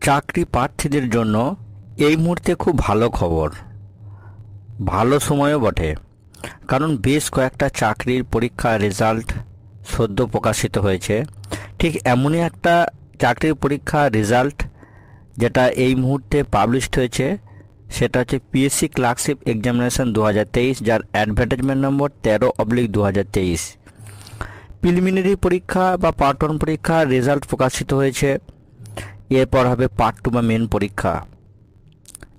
চাকরি প্রার্থীদের জন্য এই মুহূর্তে খুব ভালো খবর। ভালো সময়ও বটে। কারণ বেশ কয়েকটা চাকরির পরীক্ষার রেজাল্ট সদ্য প্রকাশিত হয়েছে। ঠিক এমনই একটা চাকরির পরীক্ষা রেজাল্ট যেটা এই মুহূর্তে পাবলিশড হয়েছে। সেটা হচ্ছে পিএসসি ক্লার্কশিপ এক্সামিনেশন দু হাজার তেইশ, যার অ্যাডভার্টাইজমেন্ট নম্বর তেরো অবলিক দু হাজার পরীক্ষা বা পার্ট ওয়ান পরীক্ষার রেজাল্ট প্রকাশিত হয়েছে। এরপর হবে পার্ট টু বা মেন পরীক্ষা,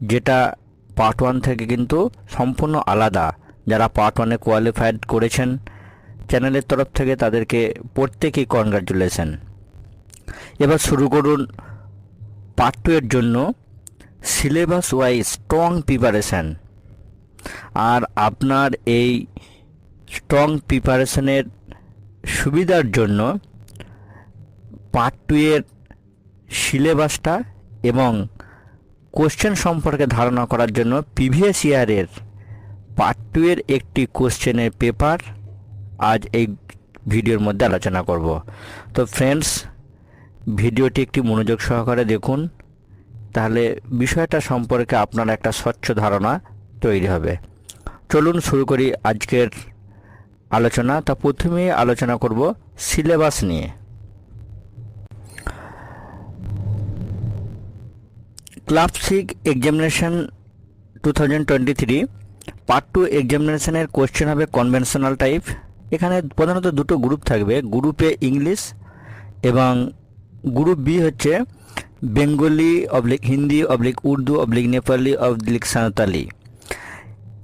যেটা পার্ট ওয়ান থেকে কিন্তু সম্পূর্ণ আলাদা। যারা পার্ট ওয়ানে কোয়ালিফাইড করেছেন চ্যানেলের তরফ থেকে তাদেরকে প্রত্যেকেই কনগ্রাচুলেশন এবার শুরু করুন পার্ট টু এর জন্য সিলেবাস ওয়াইজ স্ট্রং প্রিপারেশান আর আপনার এই স্ট্রং প্রিপারেশনের সুবিধার জন্য পার্ট টু এর সিলেবাসটা এবং কোশ্চেন সম্পর্কে ধারণা করার জন্য প্রিভিয়াস ইয়ারের পার্ট টু এর একটি কোশ্চেনের পেপার আজ এই ভিডিওর মধ্যে আলোচনা করব। তো ফ্রেন্ডস ভিডিওটি একটি মনোযোগ সহকারে দেখুন। তাহলে বিষয়টা সম্পর্কে আপনার একটা স্বচ্ছ ধারণা তৈরি হবে। চলুন শুরু করি আজকের আলোচনা। তা প্রথমেই আলোচনা করব সিলেবাস নিয়ে। ক্লাবসিক examination two thousand twenty three, part two এক্সামিনেশনের question হবে কনভেনশনাল টাইপ। এখানে প্রধানত দুটো গ্রুপ থাকবে, গ্রুপে ইংলিশ এবং গ্রুপ বি হচ্ছে Bengali oblique, Hindi oblique, Urdu oblique, Nepali oblique, Santali.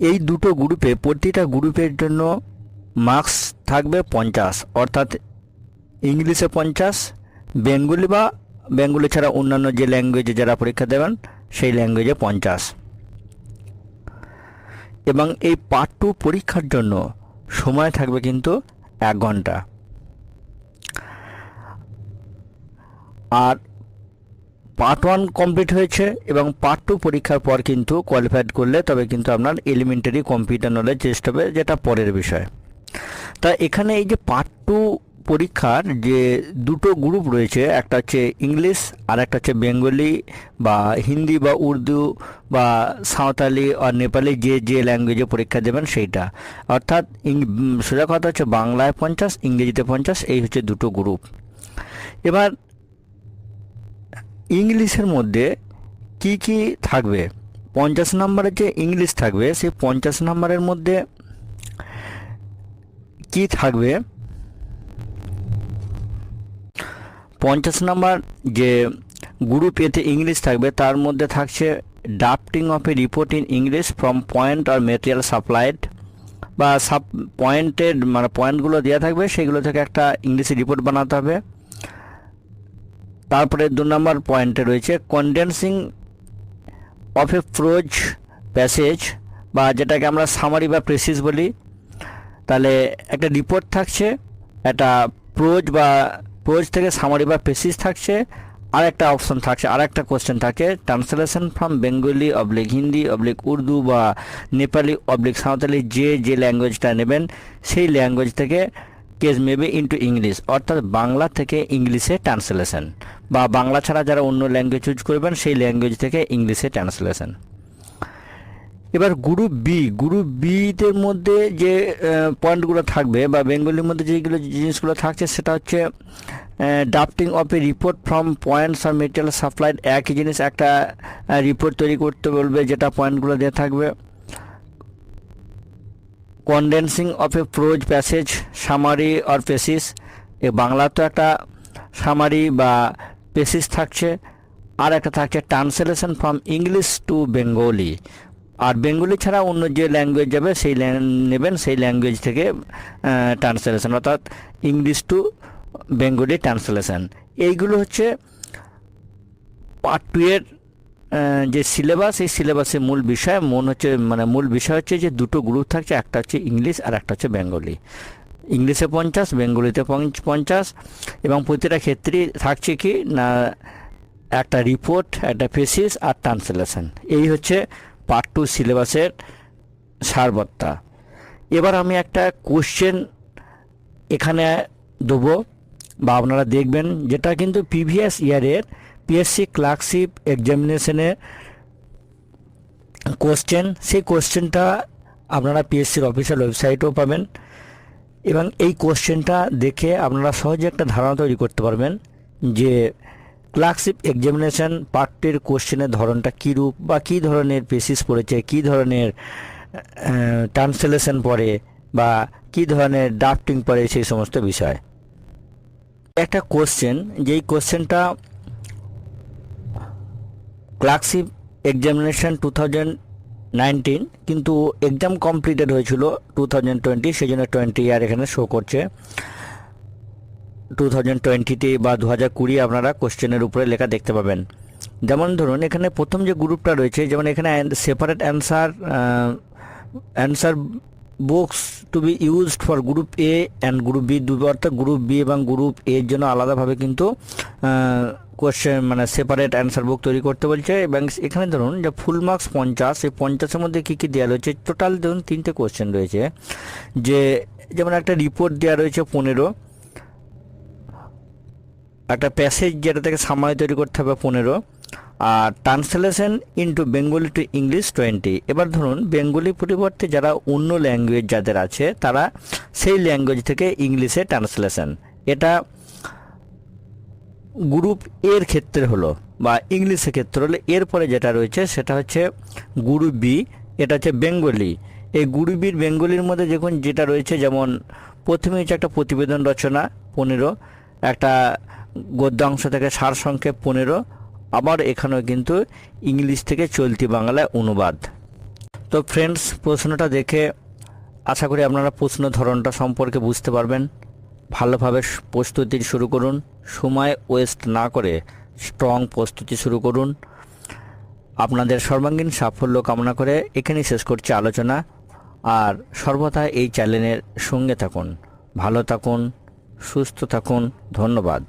এই দুটো গ্রুপে, প্রতিটা গ্রুপের জন্য মার্কস থাকবে পঞ্চাশ, অর্থাৎ ইংলিশে পঞ্চাশ, বেঙ্গলি বা বেঙ্গলি ছাড়া অন্যান্য যে ল্যাঙ্গুয়েজে যারা পরীক্ষা দেবেন, সেই ল্যাঙ্গুয়েজে পঞ্চাশ। এবং এই পার্ট টু পরীক্ষার জন্য সময় থাকবে কিন্তু এক ঘণ্টা। আর পার্ট ওয়ান কমপ্লিট হয়েছে এবং পার্ট টু পরীক্ষার পর কিন্তু কোয়ালিফাইড করলে তবে কিন্তু আপনার এলিমেন্টারি কম্পিউটার নলেজ টেস্ট হবে, যেটা পরের বিষয়। তা এখানে এই যে পার্ট টু পরীক্ষার যে দুটো গ্রুপ রয়েছে, একটা হচ্ছে ইংলিশ আর একটা হচ্ছে বেঙ্গলি বা হিন্দি বা উর্দু বা সাঁওতালি আর নেপালি যে যে ল্যাঙ্গুয়েজে পরীক্ষা দেবেন সেইটা। অর্থাৎ সোজা কথা হচ্ছে বাংলায় পঞ্চাশ, ইংরেজিতে পঞ্চাশ, এই হচ্ছে দুটো গ্রুপ এবার ইংলিশের মধ্যে কি কি থাকবে? পঞ্চাশ নম্বরের যে ইংলিশ থাকবে, সেই পঞ্চাশ নম্বরের মধ্যে কি থাকবে? পঞ্চাশ নম্বর যে গ্রুপ এতে ইংলিশ থাকবে, তার মধ্যে থাকছে drafting of a report in English from point R material supplied বা সাব পয়েন্টের মানে পয়েন্টগুলো দেওয়া থাকবে, সেগুলো থেকে একটা ইংলিশে রিপোর্ট বানাতে হবে। তারপরে দু নম্বর পয়েন্টে রয়েছে condensing of a prose passage বা যেটাকে আমরা সামারি বা প্রেসিস বলি। তাহলে একটা রিপোর্ট থাকছে, একটা প্রোজ বা প্রোজ থেকে সামারি বা প্রেসিস থাকছে আর একটা অপশন থাকছে আর একটা কোশ্চেন থাকে translation from Bengali oblique Hindi oblique Urdu বা নেপালি অবলিক সাঁওতালি যে যে ল্যাঙ্গুয়েজটা নেবেন, সেই ল্যাঙ্গুয়েজ থেকে কেস মেবে ইন্টু ইংলিশ অর্থাৎ বাংলা থেকে ইংলিশে ট্রান্সলেশন বা বাংলা ছাড়া যারা অন্য ল্যাঙ্গুয়েজ ইউজ করবেন, সেই ল্যাঙ্গুয়েজ থেকে ইংলিশে ট্রান্সলেশন এবার গ্রুপ বি গ্রুপ বিতে মধ্যে যে পয়েন্টগুলো থাকবে বা বেঙ্গলির মধ্যে যেগুলো জিনিসগুলো থাকছে সেটা হচ্ছে drafting of a report from points R material supplied একই জিনিস একটা রিপোর্ট তৈরি করতে বলবে যেটা পয়েন্টগুলো দিয়ে থাকবে। Condensing of a prose passage summary or precis এ বাংলা তো একটা সামারি বা পেসিস থাকছে, আর একটা থাকছে translation from English to Bengali R Bengali ছাড়া অন্য যে ল্যাঙ্গুয়েজ যাবে, সেই নেবেন, সেই ল্যাঙ্গুয়েজ থেকে ট্রান্সলেশন অর্থাৎ ইংলিশ টু বেঙ্গলি ট্রান্সলেশন এইগুলো হচ্ছে পার্ট টু এর যে সিলেবাস এই সিলেবাসের মূল বিষয়। মন হচ্ছে মানে মূল বিষয় হচ্ছে যে দুটো গ্রুপ থাকছে, একটা হচ্ছে ইংলিশ আর একটা হচ্ছে বেঙ্গলি ইংলিশে পঞ্চাশ বেঙ্গলিতে পঞ্চাশ, এবং প্রতিটা ক্ষেত্রেই থাকছে কি, না, একটা রিপোর্ট একটা ফেসিস আর ট্রান্সলেশন এই হচ্ছে পার্ট টু সিলেবাসের সারবত্তা। এবার আমি একটা কোশ্চেন এখানে দেবো, বা আপনারা দেখবেন যেটা কিন্তু প্রিভিয়াস ইয়ারের পিএসসি ক্লার্কশিপ এক্সামিনেশনে কোশ্চেন সেই কোশ্চেনটা আপনারা পিএসসির অফিসিয়াল ওয়েবসাইটেও পাবেন। এবং এই কোশ্চেনটা দেখে আপনারা সহজে একটা ধারণা তৈরি করতে পারবেন যে ক্লার্কশিপ এক্সামিনেশন পার্টের কোশ্চেনের ধরনটা কীরূপ বা কী ধরনের পেসিস পড়েছে, কী ধরনের ট্রান্সলেশন পড়ে বা কী ধরনের ড্রাফটিং পড়ে সেই সমস্ত বিষয়। একটা কোশ্চেন যেই কোশ্চেনটা clerkship examination two thousand nineteen কিন্তু এক্সাম কমপ্লিটেড হয়েছিল টু থাউজেন্ড টোয়েন্টি সেই জন্য টোয়েন্টি ইয়ার এখানে শো করছে। টু থাউজেন্ড টোয়েন্টিতে বা দু হাজার কুড়ি আপনারা কোশ্চেনের উপরে লেখা দেখতে পাবেন। যেমন ধরুন, এখানে প্রথম যে গ্রুপটা রয়েছে, যেমন এখানে separate answer answer books to be used for group A and group B দু অর্থাৎ গ্রুপ বি এবং গ্রুপ এর জন্য আলাদাভাবে কিন্তু কোশ্চেন মানে সেপারেট অ্যান্সার বুক তৈরি করতে বলছে। এবং এখানে ধরুন যে ফুল মার্কস পঞ্চাশ, এই পঞ্চাশের মধ্যে কী কী দেওয়া রয়েছে? টোটাল ধরুন তিনটে কোশ্চেন রয়েছে। যে, যেমন একটা রিপোর্ট দেওয়া রয়েছে পনেরো একটা প্যাসেজ যেটা থেকে সামায় তৈরি করতে হবে পনেরো, আর translation into Bengali to English twenty এবার ধরুন বেঙ্গলি পরিবর্তে যারা অন্য ল্যাঙ্গুয়েজ যাদের আছে, তারা সেই ল্যাঙ্গুয়েজ থেকে ইংলিশে ট্রান্সলেশন এটা গ্রুপ এর ক্ষেত্রে হলো, বা ইংলিশের ক্ষেত্রে হলো। এরপরে যেটা রয়েছে, সেটা হচ্ছে গুরু বি এটা হচ্ছে বেঙ্গলি এই গ্রুপ বির বেঙ্গলির মধ্যে দেখুন, যেটা রয়েছে, যেমন প্রথমে হচ্ছে একটা প্রতিবেদন রচনা, পনেরো। একটা গদ্যাংশ থেকে সার সংক্ষেপ পনেরো। আবার এখানেও কিন্তু ইংলিশ থেকে চলতি বাংলায় অনুবাদ। তো ফ্রেন্ডস প্রশ্নটা দেখে আশা করি আপনারা প্রশ্ন ধরনটা সম্পর্কে বুঝতে পারবেন। ভালোভাবে প্রস্তুতি শুরু করুন। সময় ওয়েস্ট না করে স্ট্রং প্রস্তুতি শুরু করুন। আপনাদের সর্বাঙ্গীন সাফল্য কামনা করে এখানেই শেষ করছি আলোচনা। আর সর্বদা এই চ্যানেলের সঙ্গে থাকুন। ভালো থাকুন, সুস্থ থাকুন। ধন্যবাদ।